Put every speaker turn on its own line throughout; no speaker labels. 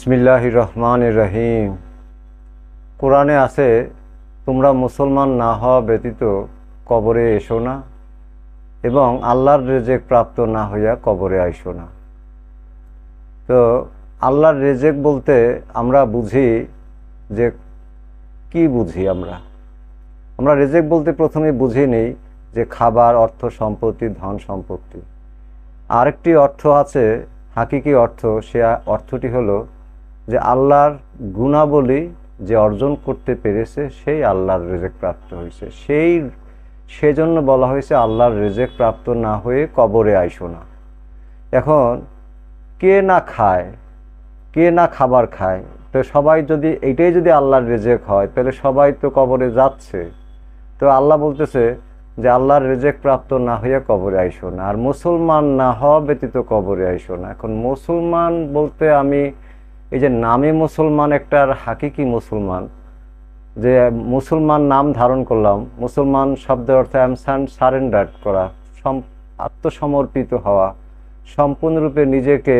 বিসমিল্লাহ রহমান রহিম কোরআনে আছে, তোমরা মুসলমান না হওয়া ব্যতীত কবরে এসো না এবং আল্লাহর রেজেক প্রাপ্ত না হইয়া কবরে আইসো না। তো আল্লাহর রেজেক বলতে আমরা বুঝি যে কি বুঝি আমরা? আমরা রেজেক বলতে প্রথমে বুঝি নেই যে খাবার, অর্থ, সম্পত্তি, ধন সম্পত্তি। আরেকটি অর্থ আছে, হাকিকি অর্থ, সে অর্থটি হলো যে আল্লাহর গুণাবলী যে অর্জন করতে পেরেছে, সেই আল্লাহর রেজেক প্রাপ্ত হয়েছে। সেই, সেজন্য বলা হয়েছে, আল্লাহর রেজেক প্রাপ্ত না হয়ে কবরে আইসো না। এখন, কে না খায়, কে না খাবার খায়, তো সবাই যদি এইটাই যদি আল্লাহর রেজেক হয়, তাহলে সবাই তো কবরে যাচ্ছে। তো আল্লাহ বলতেছে যে আল্লাহর রেজেক প্রাপ্ত না হইয়া কবরে আইসো না। আর মুসলমান না হওয়া ব্যতীত কবরে আইসো না। এখন মুসলমান বলতে আমি এই যে নামে মুসলমান একটা আর হাকিকি মুসলমান, যে মুসলমান নাম ধারণ করলাম, মুসলমান শব্দের অর্থে আম সারেন্ডার করা, সম, আত্মসমর্পিত হওয়া, সম্পূর্ণরূপে নিজেকে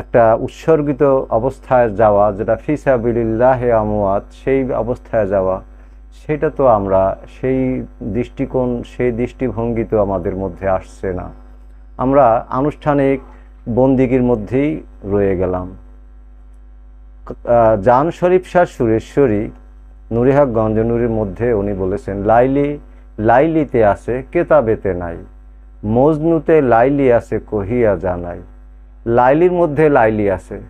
একটা উৎসর্গিত অবস্থায় যাওয়া, যেটা ফিসাবিল্লাহ আমুয়াত সেই অবস্থায় যাওয়া, সেটা তো আমরা সেই দৃষ্টিকোণ, সেই দৃষ্টিভঙ্গি তো আমাদের মধ্যে আসছে না। আমরা আনুষ্ঠানিক বন্দিগির মধ্যেই রয়ে গেলাম। জান শরীফ শাহ সুরেশ্বরী নুরিহাক গঞ্জনুরির মধ্যে উনি বলেছেন, লাইলি, লাইলিতে আছে, কেতাবেতে নাই। মজনুতে লাইলি আছে, কহিয়া জানাই। লাইলির মধ্যে লাইলি আছে।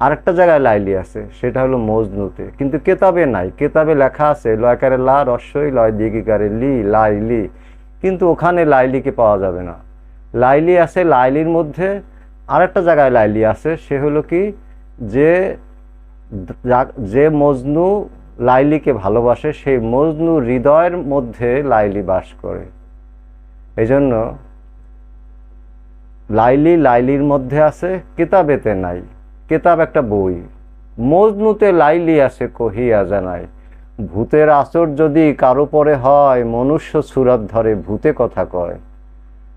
আরেকটা জায়গায় লাইলি আছে, সেটা হলো মজনুতে। কিন্তু কেতাবে নাই। কেতাবে লেখা আছে, লয়কারে লা রস্যই লয় দিগিকারে লি, লাইলি। কিন্তু ওখানে লাইলিকে পাওয়া যাবে না। লাইলি আছে, লাইলির মধ্যে আরেকটা জায়গায় লাইলি আছে, সে হলো কি যে যে মজনু লাইলিকে ভালোবাসে, সেই মজনু হৃদয়ের মধ্যে লাইলি বাস করে। এই জন্য লাইলি লাইলির মধ্যে আছে, কেতাবেতে নাই, কেতাব একটা বই। মজনুতে লাইলি আছে, কহিয়া জানাই, ভূতের আসর যদি কারও পরে হয়, মনুষ্য সুরত ধরে ভূতে কথা কয়।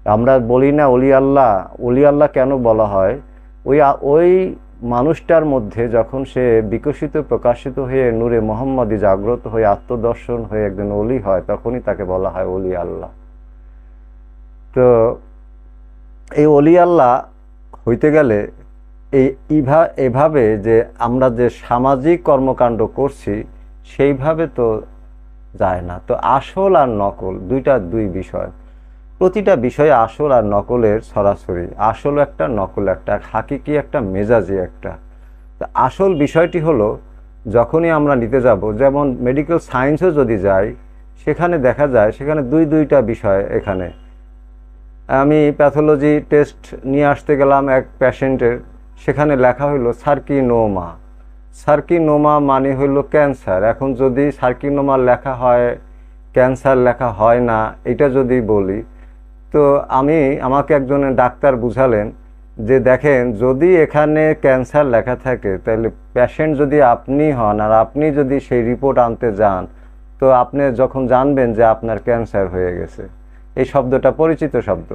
আমরা বলি না অলি আল্লাহ অলি আল্লাহ কেন বলা হয়? ওই ওই মানুষটার মধ্যে যখন সে বিকশিত, প্রকাশিত হয়ে নূরে মোহাম্মদী জাগ্রত হয়ে আত্মদর্শন হয়ে একজন অলি হয়, তখনই তাকে বলা হয় অলি আল্লাহ। তো এই অলি আল্লাহ হইতে গেলে এই ইভা, এভাবে যে আমরা যে সামাজিক কর্মকাণ্ড করছি, সেইভাবে তো যায় না। তো আসল আর নকল, দুইটা দুই বিষয়। প্রতিটা বিষয়ে আসল আর নকলের সরাসরি। আসল একটা, নকল একটা হাকিকি একটা, মেজাজি একটা। তো আসল বিষয়টি হলো, যখনই আমরা নিতে যাব, যেমন মেডিকেল সায়েন্সও যদি যাই, সেখানে দেখা যায়, সেখানে দুই, দুইটা বিষয় এখানে। আমি প্যাথোলজি টেস্ট নিয়ে আসতে গেলাম এক পেশেন্টের সেখানে লেখা হইল সার্কিনোমা সার্কিনোমা মানে হইল ক্যান্সার এখন যদি সার্কিনোমা লেখা হয় ক্যান্সার লেখা হয় না, এটা যদি বলি তো আমি, আমাকে একজন ডাক্তার বুঝালেন যে দেখেন, যদি এখানে ক্যান্সার লেখা থাকে, তাহলে পেশেন্ট যদি আপনি হন আর আপনি যদি সেই রিপোর্ট আনতে যান, তো আপনি যখন জানবেন যে আপনার ক্যান্সার হয়ে গেছে, এই শব্দটা পরিচিত শব্দ,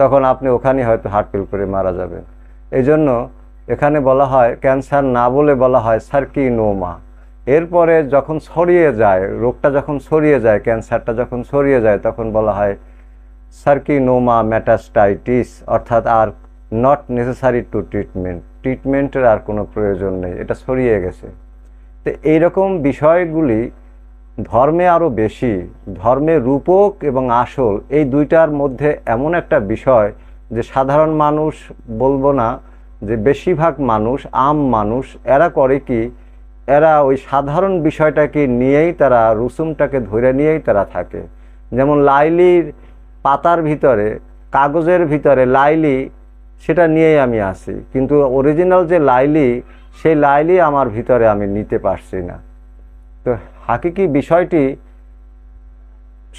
তখন আপনি ওখানে হয়তো হার্ট ফেল করে মারা যাবেন। এই জন্য এখানে বলা হয়, ক্যান্সার না বলে বলা হয় সার্কিনোমা এরপরে যখন ছড়িয়ে যায়, রোগটা যখন ছড়িয়ে যায়, ক্যান্সারটা যখন ছড়িয়ে যায়, তখন বলা হয় সার্কিনোমা ম্যাটাস্টাইটিস অর্থাৎ আর নট নেসেসারি টু ট্রিটমেন্ট ট্রিটমেন্টের আর কোনো প্রয়োজন নেই, এটা ছড়িয়ে গেছে। তো এইরকম বিষয়গুলি ধর্মে আরও বেশি, ধর্মে রূপক এবং আসল, এই দুইটার মধ্যে এমন একটা বিষয় যে সাধারণ মানুষ বলব না, যে বেশিরভাগ মানুষ, আম মানুষ, এরা করে কি, এরা ওই সাধারণ বিষয়টাকে নিয়েই তারা রুসুমটাকে ধরে নিয়েই তারা থাকে। যেমন লাইলির পাতার ভিতরে, কাগজের ভিতরে লাইলি, সেটা নিয়েই আমি আসি কিন্তু অরিজিনাল যে লাইলি, সেই লাইলি আমার ভিতরে আমি নিতে পারছি না। তো হাকিকি বিষয়টি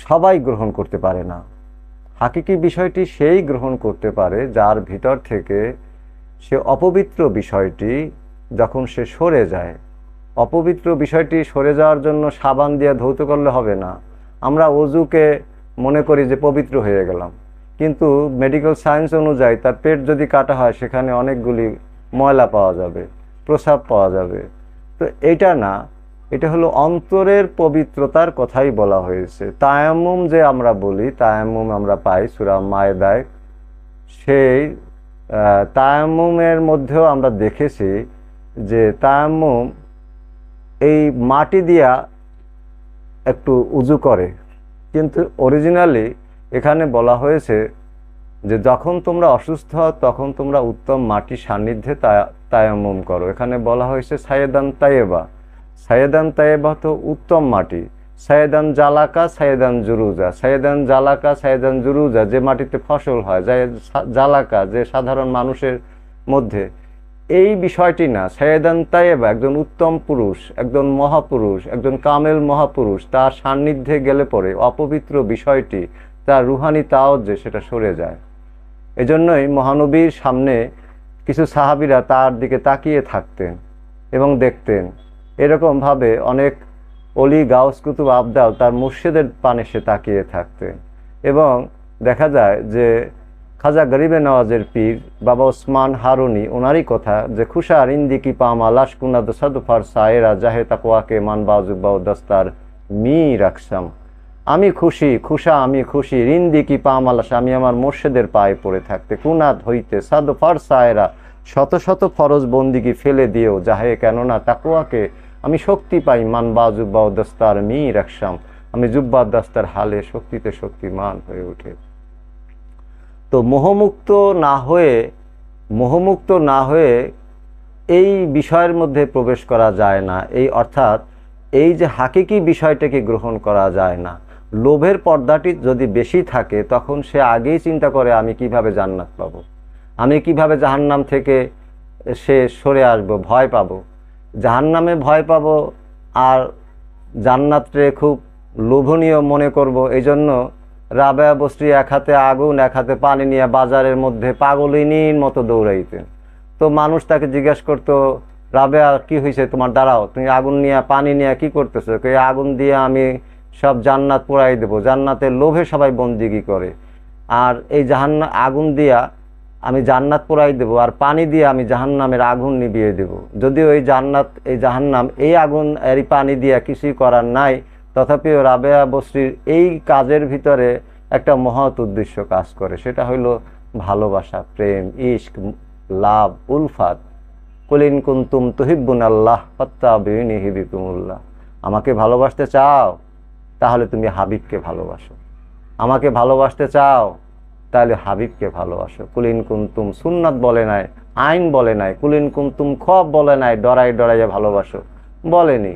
সবাই গ্রহণ করতে পারে না। হাকিকি বিষয়টি সেই গ্রহণ করতে পারে যার ভিতর থেকে সে অপবিত্র বিষয়টি যখন সে সরে যায়, অপবিত্র বিষয়টি সরে যাওয়ার জন্য সাবান দিয়ে ধৌত করলে হবে না। আমরা অজুকে মনে করি যে পবিত্র হয়ে গেলাম। কিন্তু মেডিকেল সায়েন্স অনুযায়ী তার পেট যদি কাটা হয়, সেখানে অনেকগুলি ময়লা পাওয়া যাবে, প্রসাব পাওয়া যাবে। তো এটা না, এটা হলো অন্তরের পবিত্রতার কথাই বলা হয়েছে। তায়াম্মুম যে আমরা বলি, তায়াম্মুম আমরা পাই, সুরা মায়েদায়, সেই তায়াম্মুমের মধ্যেও আমরা দেখেছি যে তায়াম্মুম এই মাটি দিয়া একটু উজু করে। কিন্তু অরিজিনালি এখানে বলা হয়েছে যে যখন তোমরা অসুস্থ হও, তখন তোমরা উত্তম মাটির সান্নিধ্যে তা- তায়াম্মুম করো। এখানে বলা হয়েছে সায়েদান তায়েবা সায়েদান তায়েবা তো উত্তম মাটি। সায়েদান জালাকা সায়েদান জুরুজা। সায়েদান জালাকা সায়েদান জুরুজা, যে মাটিতে ফসল হয় জালাকা, যে সাধারণ মানুষের মধ্যে। এই বিষয়টি না সায়েদান তায়েবা একজন উত্তম পুরুষ, একজন মহাপুরুষ, একজন কামেল মহাপুরুষ, তার সান্নিধ্যে গেলে পরে অপবিত্র বিষয়টি, তার রুহানি তাও যে সেটা সরে যায়। এজন্যই মহানবীর সামনে কিছু সাহাবিরা তার দিকে তাকিয়ে থাকতেন এবং দেখতেন। এরকমভাবে অনেক অলি গাউস কুতুব আবদাল তার মুর্শিদের পানে সে তাকিয়ে থাকতেন এবং দেখা যায় যে খাজা গরিবে নওয়াজের পীর বাবা ওসমান হারুনি ওনারই কথা যে, খুশা রিন্দি কি পামা লাশকুনা দসাদুফার সায়েরা, জাহে তাকোয়াকে মান বাজুবাউ দস্তার মি রাখসাম আমি খুশি, খুশা আমি খুশি রিন্দি কি পামালাস আমি আমার মোর্শেদের পায়ে পড়ে থাকতে কুনাত হইতে সাদ ফারসায়রা শত শত ফরজ বন্দিগি ফেলে দিও যাহে কেননা তাকুয়াকে আমি শক্তি পাই, মান বাজু বাউ দস্তার মি রাখসাম আমি জুব্বা দাস্তার হালে শক্তিতে শক্তিমান হয়ে ওঠে তো মোহমুক্ত না হয়ে, মোহমুক্ত না হয়ে এই বিষয়ের মধ্যে প্রবেশ করা যায় না। এই অর্থাৎ এই যে হাকিকি বিষয়টাকে গ্রহণ করা যায় না। লোভের পর্দাটি যদি বেশি থাকে, তখন সে আগেই চিন্তা করে, আমি কীভাবে জান্নাত পাবো? আমি কীভাবে জাহান্নাম থেকে সে সরে আসব, ভয় পাবো? জাহান্নামে ভয় পাবো আর জান্নাতরে খুব লোভনীয় মনে করব এই জন্য রাবেয়া বস্ত্রী এক হাতে আগুন, এক হাতে পানি নিয়ে বাজারের মধ্যে পাগলিনীর মতো দৌড়াইতেন। তো মানুষ তাকে জিজ্ঞেস করতো, রাবেয়া, কি হয়েছে তোমার? দাঁড়াও, তুমি আগুন নিয়ে, পানি নিয়ে কি করতেছো? এই আগুন দিয়ে আমি সব জান্নাত পোড়াই দেবো। জান্নাতের লোভে সবাই বন্দিগি করে। আর এই জাহান্না, আগুন দিয়া আমি জান্নাত পোড়াই দেবো। আর পানি দিয়ে আমি জাহান্নামের আগুন নিভিয়ে দেব। যদিও এই জান্নাত, এই জাহান্নাম, এই আগুন এই পানি দিয়া কিছুই করার নাই তথাপিও রাবেয়া বস্রির এই কাজের ভিতরে একটা মহৎ উদ্দেশ্য কাজ করে। সেটা হইল ভালোবাসা, প্রেম, ইশক, লাভ, উলফাত। কুলিন কুন্তুম তুহিব্বুন আল্লাহ ফত্তা বিহিনী হিবিকুমুল্লাহ আমাকে ভালোবাসতে চাও, তাহলে তুমি হাবিবকে ভালোবাসো। আমাকে ভালোবাসতে চাও, তাহলে হাবিবকে ভালোবাসো। কুলিন কুন্তুম সুন্নাত বলে নাই, আইন বলে নাই। কুলিন কুন্তুম খব বলে নাই ডরাই ডরাইয়া ভালোবাসো। বলেনি।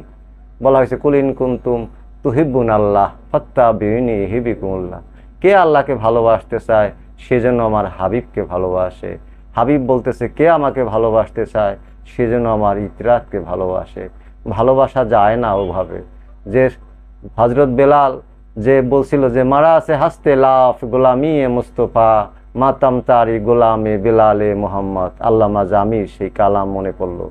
বলা হয়েছে কুলিন কুন্তুম তুহিব্বুন আল্লাহ ফত্তা বিহিনী হিবিকুমুল্লাহ কে আল্লাহকে ভালোবাসতে চায় সেজন্য আমার হাবিবকে ভালোবাসে। হাবিব বলতেছে, কে আমাকে ভালোবাসতে চায় সেজন্য আমার ইতরাতকে ভালোবাসে। ভালোবাসা যায় না ওভাবে। যে হজরত বেলাল যে বলছিল যে, মারা আছে হাসতে লাফ, গোলামি এ মুস্তফা মাতাম তারি গোলামে বেলালে মোহাম্মদ। আল্লামা জামির সেই কালাম মনে পড়ল।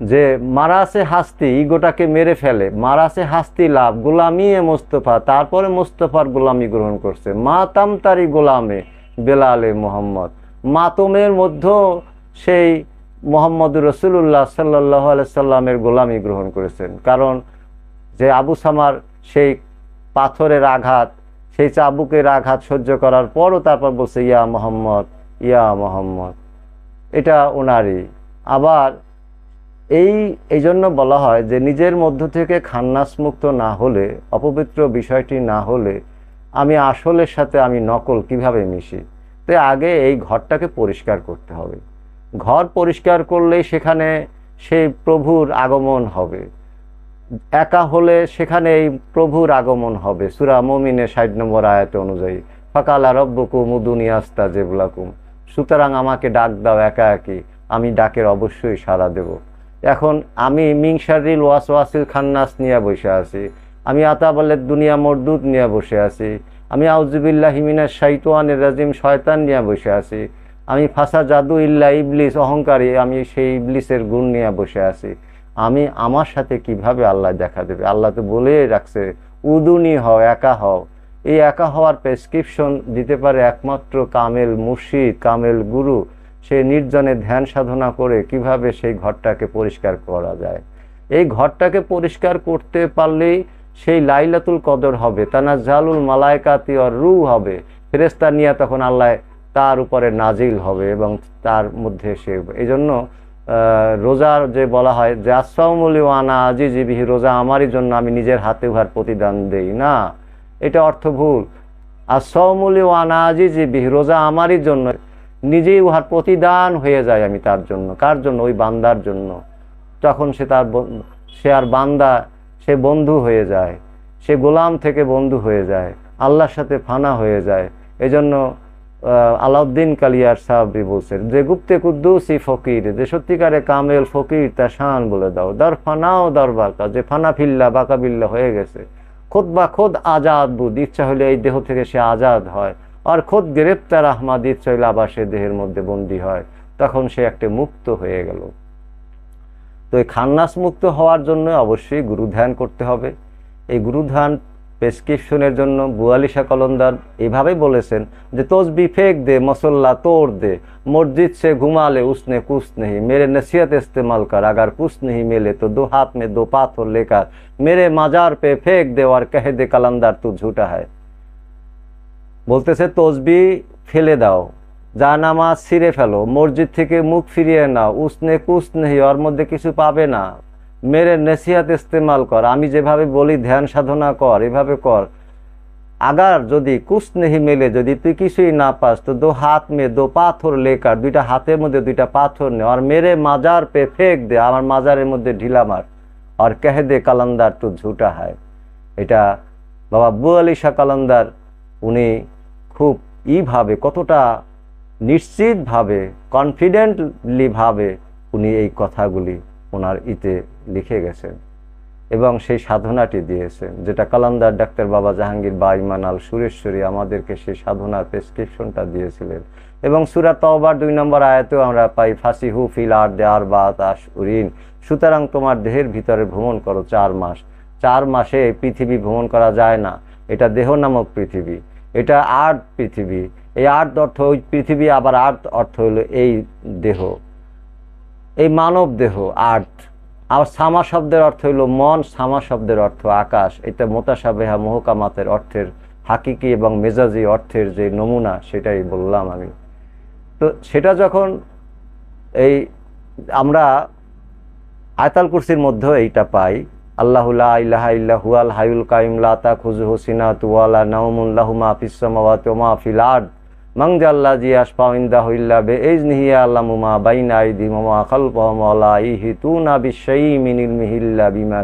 যে মারাসে হাস্তি ইগোটাকে মেরে ফেলে, মারাসে হাস্তি লাভ, গোলামি এ মোস্তফা, তারপরে মোস্তফার গোলামি গ্রহণ করছে। মাতাম তারি গোলামে বেলালে মোহাম্মদ। মাতমের মধ্যেও সেই মোহাম্মদ রসুল্লাহ সাল্লাহ সাল্লামের গোলামি গ্রহণ করেছেন। কারণ যে আবু সামার সেই পাথরের আঘাত, সেই চাবুকের আঘাত সহ্য করার পরও তারপর বলছে, ইয়া মোহাম্মদ ইয়া মোহাম্মদ। এটা ওনারই। আবার এই এই জন্য বলা হয় যে নিজের মধ্য থেকে খান্নাস মুক্ত না হলে, অপবিত্র বিষয়টি না হলে আমি আসলের সাথে আমি নকল কীভাবে মিশি? তাই আগে এই ঘরটাকে পরিষ্কার করতে হবে। ঘর পরিষ্কার করলেই সেখানে সেই প্রভুর আগমন হবে। একা হলে সেখানে এই প্রভুর আগমন হবে। সুরা মমিনের ষাট নম্বর আয়াত অনুযায়ী, ফাকালা রব্বকু মুদুনিয়াস্তা জেবলাকুম সুতরাং আমাকে ডাক দাও একা একই আমি ডাকের অবশ্যই সাড়া দেব। এখন আমি মিংসারিল ওয়াস ওয়াসিল খান্নাস নিয়ে বসে আছি। আমি আতাবালের দুনিয়া মরদুদ নিয়ে বসে আছি। আমি আউজুবিল্লাহ হিমিনা শাইতোয়ানের রাজিম শয়তান নিয়ে বসে আছি। আমি ফাঁসা জাদু ইল্লা ইবলিস অহংকারী, আমি সেই ইবলিসের গুণ নিয়ে বসে আছি। আমি আমার সাথে কীভাবে আল্লাহ দেখা দেবে? আল্লাহ তো বলে রাখছে, উদুনি হও, একা হও। এই একা হওয়ার প্রেসক্রিপশন দিতে পারে একমাত্র কামেল মুর্শিদ, কামেল গুরু সে নির্জনে ধ্যান সাধনা করে কীভাবে সেই ঘরটাকে পরিষ্কার করা যায়। এই ঘরটাকে পরিষ্কার করতে পারলেই সেই লাইলাতুল কদর হবে তানা জালুল মালায়কাতি আর রু হবে। ফেরেস্তা নিয়ে তখন আল্লাহ তার উপরে নাজিল হবে এবং তার মধ্যে সে এই জন্য রোজার যে বলা হয় যে আসামলি ওয়ানা আজি জিবিহি রোজা আমারই জন্য আমি নিজের হাতে উহার প্রতিদান দেই। না, এটা অর্থ ভুল আসমলি ওয়ানা আজি জিবিহি রোজা আমারই জন্য নিজেই উহার প্রতিদান হয়ে যায় আমি তার জন্য। কার জন্য? ওই বান্দার জন্য। তখন সে তার সে আর বান্দা, সে বন্ধু হয়ে যায়, সে গোলাম থেকে বন্ধু হয়ে যায়, আল্লাহর সাথে ফানা হয়ে যায়। এজন্য আলাউদ্দিন কালিয়ার সাহাবি বলছেন, যে গুপ্তে কুদ্দুসি ফকির, যে সত্যিকারে কামেল ফকির তা শান বলে দাও। দর ফানাও দর বাঁকা, যে ফানা ফিল্লা, বাঁকা বিল্লা হয়ে গেছে। খোদ বা খোদ আজাদ বুধ, ইচ্ছা হলে এই দেহ থেকে সে আজাদ হয়। আর খোদ গ্রেপ্তার আহমাদি আবাসে দেহের মধ্যে বন্দী হয়, তখন সে একটা মুক্ত হয়ে গেল। তো এই খান্নাস মুক্ত হওয়ার জন্য অবশ্যই গুরু ধ্যান করতে হবে। এই গুরু ধ্যান প্রেসক্রিপশনের জন্য বুয়ালিশা কলন্দার এভাবেই বলেছেন যে, তসবি ফেক দে, মসল্লা তোর দে, মসজিদ সে ঘুমালে উসনে কুস নেহি, মেরে নসিহত ইস্তেমাল কর, আগার কুস নেহি মেলে তো দু হাত মে দো পাথর লেকার, মেরে মাজার পে ফেক দে আর কহে দে, কলন্দার তু ঝুটা হয় বলতেছে, তসবি ফেলে দাও, যা নামাজ ছিঁড়ে ফেলো, মসজিদ থেকে মুখ ফিরিয়ে নাও কুস নেই ওর মধ্যে কিছু পাবে না। মেরে নেসিহাত ইস্তেমাল কর, আমি যেভাবে বলি ধ্যান সাধনা কর, এভাবে কর। আগার যদি কুস নেহি মেলে, যদি তুই কিছুই না পাস, তো দো হাত মে দো পাথর লেকার দুইটা হাতের মধ্যে দুইটা পাথর নে। আর মেরে মাজার পে ফেক দে, আমার মাজারের মধ্যে ঢিলা মার, আর কেহে দে কালান্দার তু ঝুটা হয়। এটা বাবা বু আলী শাহ কালান্দার, উনি খুব ইভাবে, কতটা নিশ্চিতভাবে কনফিডেন্টলি ভাবে উনি এই কথাগুলি ওনার ইতে লিখে গেছেন এবং সেই সাধনাটি দিয়েছেন, যেটা কালান্দার ডাক্তার বাবা জাহাঙ্গীর বা ইমান সুরেশ্বরী আমাদেরকে সেই সাধনার প্রেসক্রিপশনটা দিয়েছিলেন। এবং সুরা তওবার দুই নম্বর আয়াতেও আমরা পাই ফাঁসি হু ফিল আর দে আর বা তাস উরিন সুতরাং তোমার দেহের ভিতরে ভ্রমণ করো চার মাস। চার মাসে পৃথিবী ভ্রমণ করা যায় না। এটা দেহ নামক পৃথিবী। এটা আর্ট পৃথিবী। এই আর্ট অর্থ ওই পৃথিবী, আবার আর্ট অর্থ হলো এই দেহ। এই মানব দেহ, আর্ট। আর সামা শব্দের অর্থ হইল মন, সামা শব্দের অর্থ আকাশ। এটা মোতাসাবেহা মোহকামাতের অর্থের হাকিকি এবং মেজাজি অর্থের যে নমুনা, সেটাই বললাম আমি। তো সেটা যখন এই আমরা আয়তাল কুরসির মধ্যেও এইটা পাই আল্লাহ লা ইলাহা ইল্লা হুয়াল হায়ুল কাইম লা তাখুযুহু সিনাতু ওয়ালা নাওমুন লাহু মা ফিস সামাওয়াতি ওয়া মা ফিল আরদ। মান জাল্লা জি আসফাউ ইনদাহু ইল্লা বিইজনিহি আল্লামু মা বাইনা আইদিহিম ওয়া মা খালফাহুম ওয়া লা ইহিতুনা বিশাইইন মিন ইলমিহি ইল্লা বিমা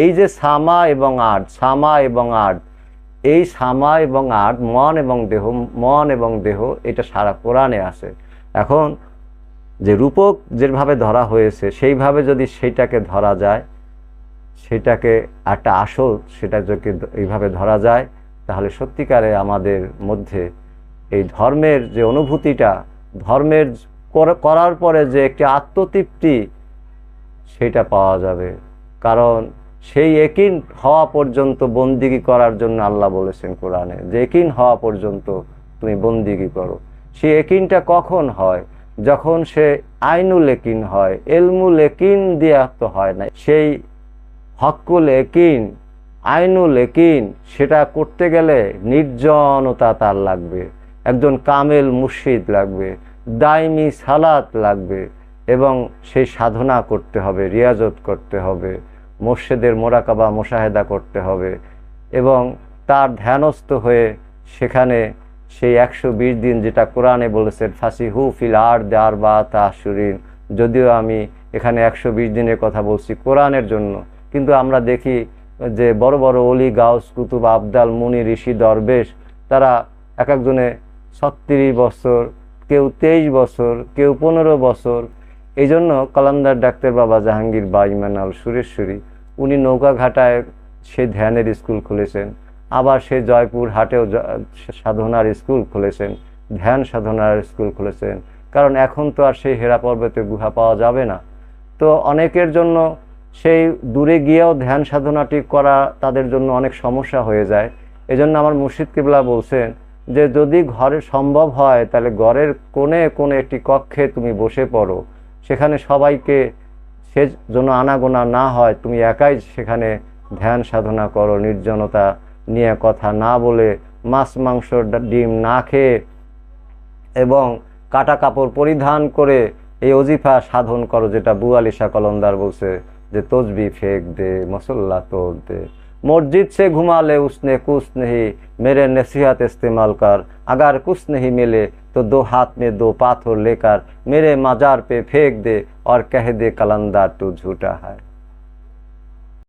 এই যে সামা এবং আর্ট সামা এবং আর্ট এই সামা এবং আর্ট মন এবং দেহ, মন এবং দেহ, এটা সারা কোরআনে আছে। এখন যে রূপক যেভাবে ধরা হয়েছে, সেইভাবে যদি সেইটাকে ধরা যায়, সেটাকে একটা আসল সেটা যদি এইভাবে ধরা যায়, তাহলে সত্যিকারে আমাদের মধ্যে এই ধর্মের যে অনুভূতিটা, ধর্মের করার পরে যে একটি আত্মতৃপ্তি, সেটা পাওয়া যাবে। কারণ সেই একিন হওয়া পর্যন্ত বন্দিগি করার জন্য আল্লাহ বলেছেন কোরআনে, যে একিন হওয়া পর্যন্ত তুমি বন্দিগি করো। সেই একিনটা কখন হয়? যখন সে আইনুল একিন হয়, এলমুল একিন দিয়া তো হয় না। সেই হকুল একিন, আইনুল একিন, সেটা করতে গেলে নির্জনতা তার লাগবে। একজন কামেল মুর্শিদ লাগবে, দাইমি সালাত লাগবে, এবং সেই সাধনা করতে হবে, রিয়াজত করতে হবে, মোর্শেদের মোরাকাবা, মোশাহেদা করতে হবে, এবং তার ধ্যানস্থ হয়ে সেখানে সেই একশো বিশ দিন যেটা কোরআনে বলেছেন ফাঁসি হু ফিল আর দার বা তাসুরিন যদিও আমি এখানে একশো বিশ দিনের কথা বলছি কোরআনের জন্য, কিন্তু আমরা দেখি যে বড় বড় অলি গাউস, কুতুব আবদাল, মুনি, ঋষি, দরবেশ, তারা এক একজনে ছত্রিশ বছর, কেউ তেইশ বছর, কেউ পনেরো বছর। এই জন্য কালান্দার ডাক্তার বাবা জাহাঙ্গীর বা ইমানাল সুরেশ্বরী, উনি নৌকাঘাটায় সে ধ্যানের স্কুল খুলেছেন। আবার সে জয়পুর হাটেও সাধনার স্কুল খুলেছেন, ধ্যান সাধনার স্কুল খুলেছেন। কারণ এখন তো আর সেই হেরা পর্বতে গুহা পাওয়া যাবে না। তো অনেকের জন্য সেই দূরে গিয়েও ধ্যান সাধনাটি করা তাদের জন্য অনেক সমস্যা হয়ে যায়। এজন্য আমার মুর্শিদ কিবলা বলছেন যে, যদি ঘরে সম্ভব হয়, তাহলে ঘরের কোণে কোণে একটি কক্ষে তুমি বসে পড়ো। সেখানে সবাইকে সে জন্য আনাগোনা না হয়, তুমি একাই সেখানে ধ্যান সাধনা করো, নির্জনতা নিয়ে কথা না বলে মাছ, মাংস ডিম না খেয়ে এবং কাটা কাপড় পরিধান করে এই অজিফা সাধন করো যেটা বুয়ালিশা কলন্দার বলছে যে তজবি ফেক দে, মসল্লা তোর দে। মসজিদ সে ঘুমালে উসনে কুসনেহি মেরে নসিহাত ইস্তেমাল কর। আগার কুসনেহি মেলে, তো দো হাত মে দো পাথর লেকার। মেরে মাজার পে ফেক দে আর কহে দে, কলন্দার তু ঝুটা झूठा